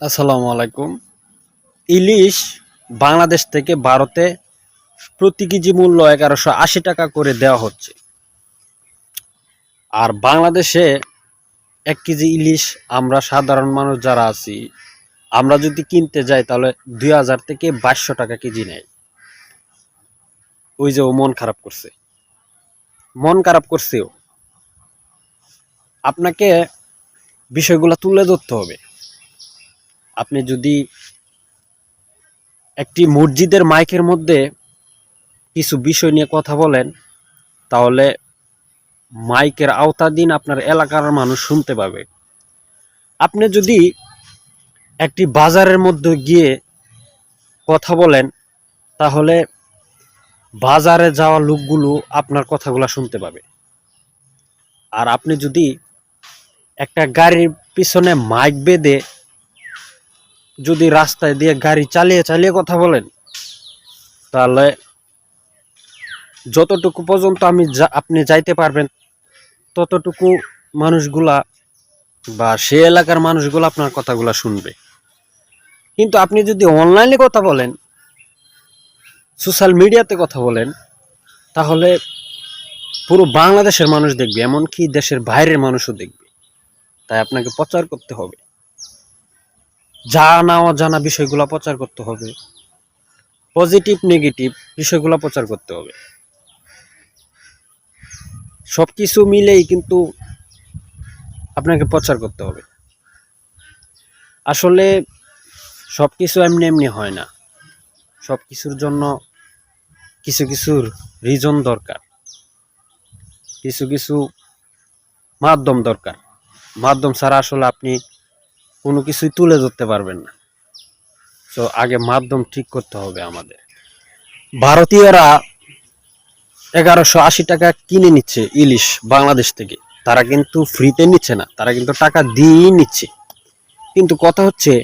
আসসালামু আলাইকুম। ইলিশ বাংলাদেশ থেকে ভারতে প্রতি কেজি মূল্য এগারোশো আশি টাকা করে দেওয়া হচ্ছে। আর বাংলাদেশে এক কেজি ইলিশ আমরা সাধারণ মানুষ যারা আছি, আমরা যদি কিনতে যাই তাহলে দুই হাজার থেকে বাইশশো টাকা কেজি নেয়। ওই যে ও মন খারাপ করছে। মন খারাপ করছেও আপনাকে বিষয়গুলো তুলে ধরতে হবে। আপনি যদি একটি মসজিদের মাইকের মধ্যে কিছু বিষয় নিয়ে কথা বলেন, তাহলে মাইকের আওতাধীন আপনার এলাকার মানুষ শুনতে পাবে। আপনি যদি একটি বাজারের মধ্যে গিয়ে কথা বলেন, তাহলে বাজারে যাওয়া লোকগুলো আপনার কথাগুলো শুনতে পাবে। আর আপনি যদি একটা গাড়ির পিছনে মাইক বেঁধে যদি রাস্তায় দিয়ে গাড়ি চালিয়ে চালিয়ে কথা বলেন, তাহলে যতটুকু পর্যন্ত আমি আপনি যাইতে পারবেন, ততটুকু মানুষগুলা বা সে এলাকার মানুষগুলো আপনার কথাগুলা শুনবে। কিন্তু আপনি যদি অনলাইনে কথা বলেন, সোশ্যাল মিডিয়াতে কথা বলেন, তাহলে পুরো বাংলাদেশের মানুষ দেখবে, এমনকি দেশের বাইরের মানুষও দেখবে। তাই আপনাকে প্রচার করতে হবে। জানা অজানা বিষয়গুলো প্রচার করতে হবে। পজিটিভ নেগেটিভ বিষয়গুলো প্রচার করতে হবে। সব কিছু মিলেই কিন্তু আপনাকে প্রচার করতে হবে। আসলে সব কিছু এমনি এমনি হয় না। সব কিছুর জন্য কিছু কিছুর রিজন দরকার। কিছু কিছু মাধ্যম দরকার। মাধ্যম ছাড়া আসলে আপনি কোনো কিছুই তুলে ধরতে পারবেন না। তো আগে মাধ্যম ঠিক করতে হবে আমাদের। ভারতীয়রা এগারোশো আশি টাকা কিনে নিচ্ছে ইলিশ বাংলাদেশ থেকে। তারা কিন্তু ফ্রিতে নিচ্ছে না, তারা কিন্তু টাকা দিয়েই নিচ্ছে। কিন্তু কথা হচ্ছে,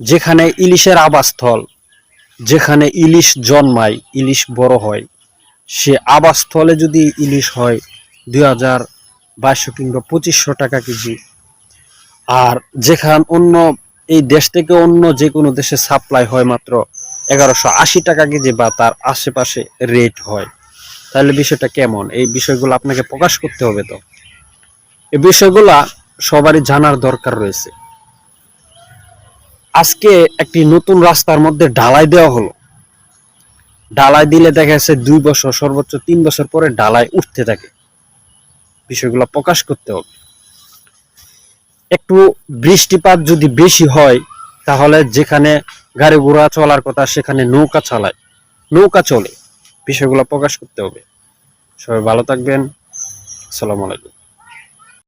যেখানে ইলিশের আবাসস্থল, যেখানে ইলিশ জন্মায়, ইলিশ বড় হয়, সে আবাসস্থলে যদি ইলিশ হয় দুই হাজার বাইশশো কিংবা পঁচিশশো টাকা কেজি আর যেখান অন্য এই দেশ থেকে অন্য যে কোনো দেশে সাপ্লাই হয় মাত্র এগারোশো আশি টাকা কেজি বা তার আশেপাশে রেট হয়। তাহলে বিষয়টা কেমন? এই বিষয়গুলো আপনাকে প্রকাশ করতে হবে তো। এই বিষয়গুলা সবারই জানার দরকার রয়েছে। আজকে একটি নতুন রাস্তার মধ্যে ঢালাই দেওয়া হলো। ঢালাই দিলে দেখা যাচ্ছে দুই বছর, সর্বোচ্চ তিন বছর পরে ঢালাই উঠতে থাকে। বিষয়গুলো প্রকাশ করতে হবে। একটু বৃষ্টিপাত যদি বেশি হয়, তাহলে যেখানে গাড়ি ঘোড়া চলার কথা সেখানে নৌকা চালায়। নৌকা চলে, বিষয়গুলো প্রকাশ করতে হবে। সবাই ভালো থাকবেন। আসসালামু আলাইকুম।